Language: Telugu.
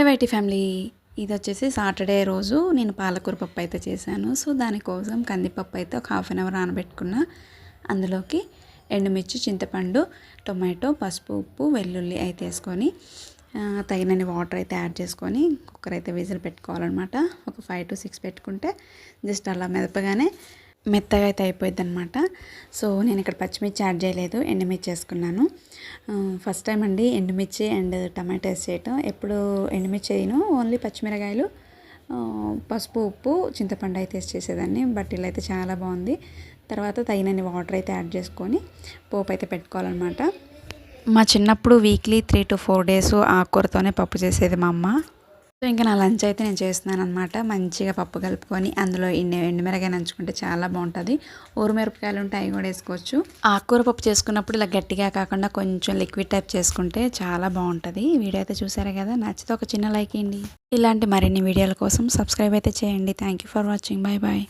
హే ఫ్యామిలీ? ఇది వచ్చేసి సాటర్డే రోజు నేను పాలకూర పప్పు అయితే చేశాను. సో దానికోసం కందిపప్పు అయితే ఒక హాఫ్ అన్ అవర్ నానబెట్టుకున్న అందులోకి ఎండుమిర్చి చింతపండు టొమాటో పసుపు ఉప్పు వెల్లుల్లి అయితే వేసుకొని తగినన్ని వాటర్ అయితే యాడ్ చేసుకొని కుక్కర్ అయితే విజిల్ పెట్టుకోవాలన్నమాట. ఒక ఫైవ్ టు సిక్స్ పెట్టుకుంటే జస్ట్ అలా మెదపగానే మెత్తగా అయితే అయిపోయింది అనమాట సో నేను ఇక్కడ పచ్చిమిర్చి యాడ్ చేయలేదు ఎండుమిర్చి వేసుకున్నాను. ఫస్ట్ టైం అండి ఎండుమిర్చి అండ్ టమాటోస్ చేయటం ఎప్పుడు ఎండుమిర్చి వేయను ఓన్లీ పచ్చిమిరకాయలు పసుపు ఉప్పు చింతపండు అయితే వేసి చేసేదాన్ని. బట్ ఇలా అయితే చాలా బాగుంది. తర్వాత తగినన్ని వాటర్ అయితే యాడ్ చేసుకొని పోపు అయితే పెట్టుకోవాలన్నమాట. మా చిన్నప్పుడు weekly three to four days ఆకుకూరతోనే పప్పు చేసేది మా అమ్మ. సో ఇంకా నా లంచ్ అయితే నేను చేస్తున్నాను అనమాట మంచిగా పప్పు కలుపుకొని అందులో ఎండు ఎండుమిరకాయ నంచుకుంటే చాలా బాగుంటుంది. ఊరు మిరపకాయలు ఉంటే అవి కూడా వేసుకోవచ్చు. ఆకుకూర పప్పు చేసుకున్నప్పుడు ఇలా గట్టిగా కాకుండా కొంచెం లిక్విడ్ టైప్ చేసుకుంటే చాలా బాగుంటుంది. వీడియో అయితే చూసారే కదా? నచ్చితే ఒక చిన్న లైక్ ఇవ్వండి. ఇలాంటి మరిన్ని వీడియోల కోసం సబ్స్క్రైబ్ అయితే చేయండి. Thank you for watching bye bye